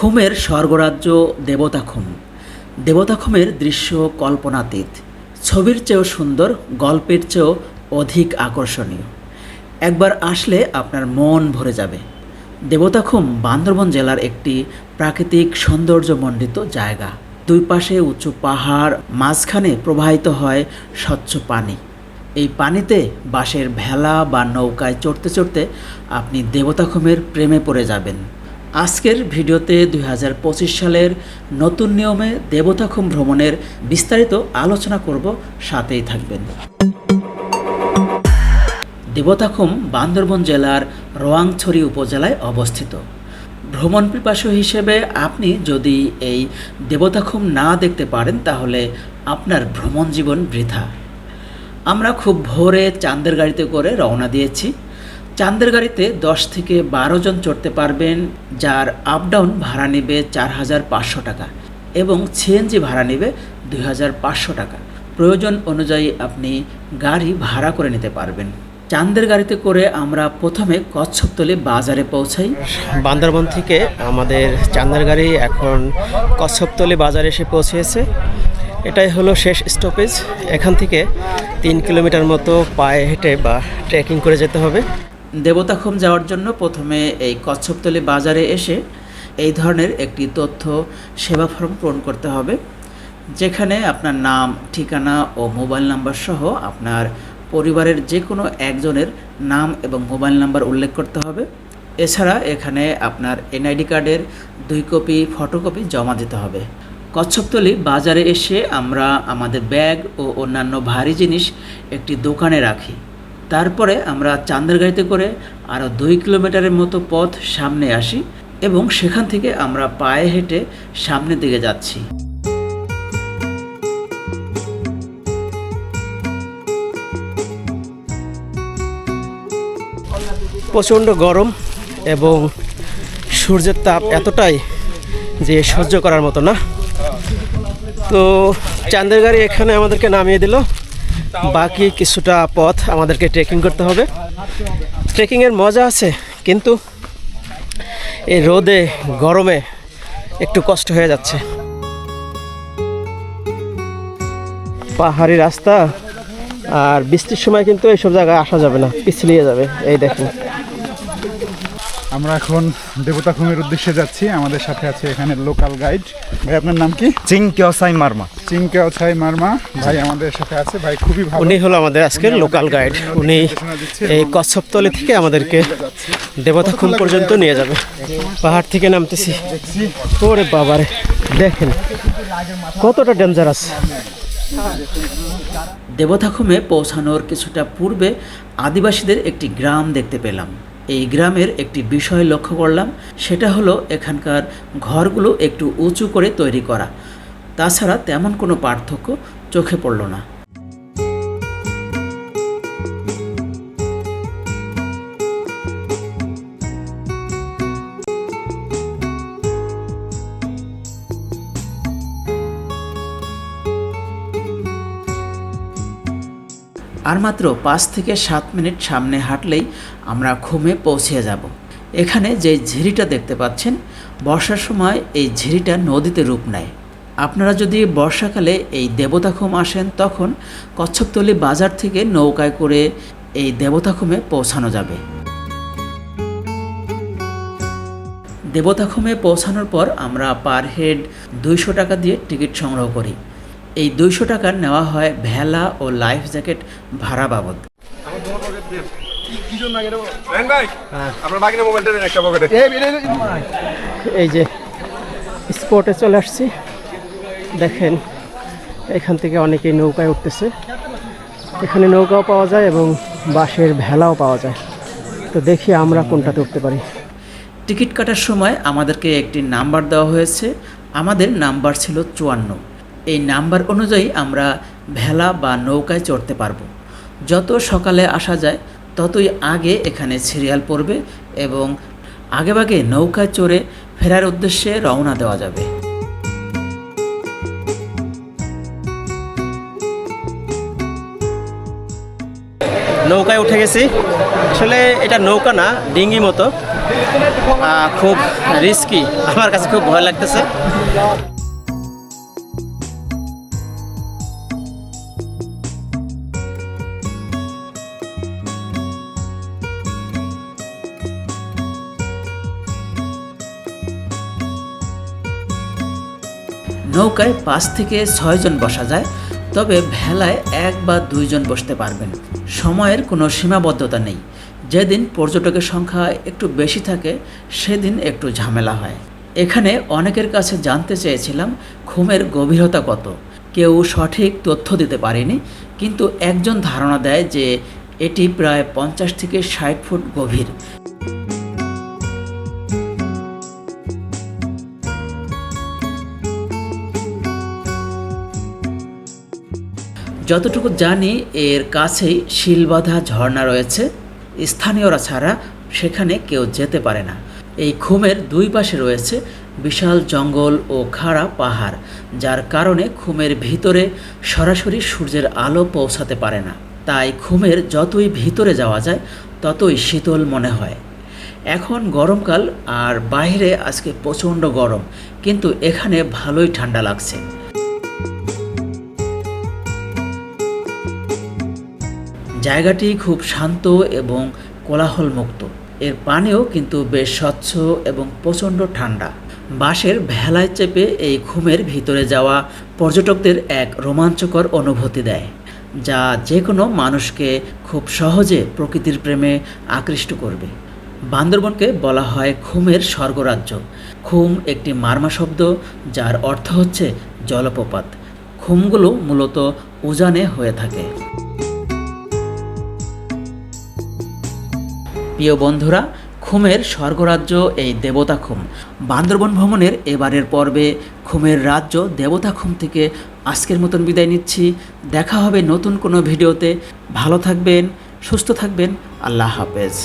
খুমের স্বর্গরাজ্য দেবতাখুম। দেবতাখুমের দৃশ্য কল্পনাতীত। ছবির চেয়েও সুন্দর, গল্পের চেয়েও অধিক আকর্ষণীয়। একবার আসলে আপনার মন ভরে যাবে। দেবতাখুম বান্দরবন জেলার একটি প্রাকৃতিক সৌন্দর্যমণ্ডিত জায়গা। দুই পাশে উঁচু পাহাড়, মাঝখানে প্রবাহিত হয় স্বচ্ছ পানি। এই পানিতে বাঁশের ভেলা বা নৌকায় চড়তে চড়তে আপনি দেবতাখুমের প্রেমে পড়ে যাবেন। আজকের ভিডিওতে দুই হাজার পঁচিশ সালের নতুন নিয়মে দেবতাখুম ভ্রমণের বিস্তারিত আলোচনা করব, সাথেই থাকবেন। দেবতাখুম বান্দরবন জেলার রোয়াংছড়ি উপজেলায় অবস্থিত। ভ্রমণ পিপাসু হিসেবে আপনি যদি এই দেবতাখুম না দেখতে পারেন, তাহলে আপনার ভ্রমণ জীবন বৃথা। আমরা খুব ভোরে চাঁদের গাড়িতে করে রওনা দিয়েছি। চাঁদের গাড়িতে দশ থেকে বারো জন চড়তে পারবেন, যার আপ ডাউন ভাড়া নেবে চার হাজার পাঁচশো টাকা এবং সিএনজি ভাড়া নেবে দুই হাজার পাঁচশো টাকা। প্রয়োজন অনুযায়ী আপনি গাড়ি ভাড়া করে নিতে পারবেন। চাঁদের গাড়িতে করে আমরা প্রথমে কচ্ছপতলি বাজারে পৌঁছাই। বান্দরবন থেকে আমাদের চান্দার গাড়ি এখন কচ্ছপতলি বাজারে এসে পৌঁছেছে। এটাই হলো শেষ স্টপেজ এখান থেকে তিন কিলোমিটার মতো পায়ে হেঁটে বা ট্রেকিং করে যেতে হবে। দেবতাখুম যাওয়ার জন্য প্রথমে এই কচ্ছপতলি বাজারে এসে এই ধরনের একটি তথ্য সেবা ফর্ম পূরণ করতে হবে, যেখানে আপনার নাম, ঠিকানা ও মোবাইল নাম্বার সহ আপনার পরিবারের যে কোনো একজনের নাম এবং মোবাইল নাম্বার উল্লেখ করতে হবে। এছাড়া এখানে আপনার এনআইডি কার্ডের দুই কপি, ফটোকপি জমা দিতে হবে। কচ্ছপতলি বাজারে এসে আমরা আমাদের ব্যাগ ও অন্যান্য ভারী জিনিস একটি দোকানে রাখি। তারপরে আমরা চান্দের গাড়িতে করে আরও দুই কিলোমিটারের মতো পথ সামনে আসি এবং সেখান থেকে আমরা পায়ে হেঁটে সামনের দিকে যাচ্ছি। প্রচণ্ড গরম এবং সূর্যের তাপ এতটাই যে সহ্য করার মতো না। তো চান্দের গাড়ি এখানে আমাদেরকে নামিয়ে দিল। বাকি কিছুটা পথ আমাদেরকে ট্রেকিং করতে হবে। ট্রেকিংয়ের মজা আছে, কিন্তু এই রোদে, গরমে একটু কষ্ট হয়ে যাচ্ছে। পাহাড়ি রাস্তা আর বৃষ্টির সময় কিন্তু এইসব জায়গায় আসা যাবে না, পিছলিয়ে যাবে, এই দেখুন। আমরা এখন দেবতা খুমের উদ্দেশ্যে যাচ্ছি। আমাদের সাথে আছে এখানে লোকাল গাইড। ভাই আপনার নাম কি? চিংকিয়সাই মারমা। চিংকে অছাই মার্মা। ভাই আমাদের সাথে আছে। ভাই খুবই ভালো। উনি হলো আমাদের আজকের লোকাল গাইড। উনি এই কচ্ছপতলি থেকে আমাদেরকে দেবতাখুম পর্যন্ত নিয়ে যাবে? পাহাড় থেকে নামতেছি। ওরে বাবারে দেখেন। কতটা ডেঞ্জারাস দেবতাখুমে পৌঁছানোর কিছুটা পূর্বে আদিবাসীদের একটি গ্রাম দেখতে পেলাম। এই গ্রামের একটি বিষয় লক্ষ্য করলাম, সেটা হলো এখানকার ঘরগুলো একটু উঁচু করে তৈরি করা। তাছাড়া তেমন কোনো পার্থক্য চোখে পড়ল না। আর মাত্র পাঁচ থেকে সাত মিনিট সামনে হাঁটলেই আমরা খুমে পৌঁছে যাব। এখানে যে ঝিরিটা দেখতে পাচ্ছেন, বর্ষার সময় এই ঝিরিটা নদীতে রূপ নেয়। আপনারা যদি বর্ষাকালে এই দেবতাখুম আসেন, তখন কচ্ছপতলি বাজার থেকে নৌকায় করে এই দেবতাখুমে পৌঁছানো যাবে। দেবতাখুমে পৌঁছানোর পর আমরা পার হেড দুইশো টাকা দিয়ে টিকিট সংগ্রহ করি। এই দুইশো টাকা নেওয়া হয় ভেলা ও লাইফ জ্যাকেট ভাড়া বাবদ। এই যে স্পটে চলে আসছি। দেখেন এখান থেকে অনেকেই নৌকায় উঠতেছে। এখানে নৌকাও পাওয়া যায় এবং বাঁশের ভেলাও পাওয়া যায়। তো দেখি আমরা কোনটাতে উঠতে পারি। টিকিট কাটার সময় আমাদেরকে একটি নাম্বার দেওয়া হয়েছে। আমাদের নাম্বার ছিল চুয়ান্ন। এই নাম্বার অনুযায়ী আমরা ভেলা বা নৌকায় চড়তে পারব। যত সকালে আসা যায়, ততই আগে এখানে সিরিয়াল পড়বে এবং আগেভাগে নৌকায় চড়ে ফেরার উদ্দেশ্যে রওনা দেওয়া যাবে। নৌকায় উঠে গেছি। আসলে এটা নৌকা না, ডিঙ্গি মতো। খুব রিস্কি আমার কাছে খুব ভয় লাগতেছে। নৌকায় পাঁচ থেকে ছয়জন বসা যায়, তবে ভেলায় এক বা দুইজন বসতে পারবেন। সময়ের কোনো সীমাবদ্ধতা নেই। যেদিন পর্যটকের সংখ্যা একটু বেশি থাকে, সেদিন একটু ঝামেলা হয়। এখানে অনেকের কাছে জানতে চেয়েছিলাম ঘুমের গভীরতা কত। কেউ সঠিক তথ্য দিতে পারেনি, কিন্তু একজন ধারণা দেয় যে এটি প্রায় পঞ্চাশ থেকে ষাট ফুট গভীর। যতটুকু জানি, এর কাছেই শিলবাঁধা ঝর্ণা রয়েছে। স্থানীয়রা ছাড়া সেখানে কেউ যেতে পারে না। এই খুমের দুই পাশে রয়েছে বিশাল জঙ্গল ও খাড়া পাহাড়, যার কারণে খুমের ভিতরে সরাসরি সূর্যের আলো পৌঁছাতে পারে না। তাই খুমের যতই ভিতরে যাওয়া যায়, ততই শীতল মনে হয়। এখন গরমকাল আর বাইরে আজকে প্রচণ্ড গরম, কিন্তু এখানে ভালোই ঠান্ডা লাগছে। জায়গাটি খুব শান্ত এবং কোলাহলমুক্ত। এর পানিও কিন্তু বেশ স্বচ্ছ এবং প্রচণ্ড ঠান্ডা। বাঁশের ভেলায় চেপে এই ঘুমের ভিতরে যাওয়া পর্যটকদের এক রোমাঞ্চকর অনুভূতি দেয়, যা যে কোনো মানুষকে খুব সহজে প্রকৃতির প্রেমে আকৃষ্ট করবে। বান্দরবনকে বলা হয় খুমের স্বর্গরাজ্য। খুম একটি মার্মা শব্দ, যার অর্থ হচ্ছে জলপ্রপাত। খুমগুলো মূলত উজানে হয়ে থাকে। প্রিয় বন্ধুরা, খুমের স্বর্গরাজ্য এই দেবতা খুম। বান্দরবন ভ্রমণের এবারের পর্বে খুমের রাজ্য দেবতা খুম থেকে আজকের মতন বিদায় নিচ্ছি। দেখা হবে নতুন কোনো ভিডিওতে। ভালো থাকবেন, সুস্থ থাকবেন। আল্লাহ হাফেজ।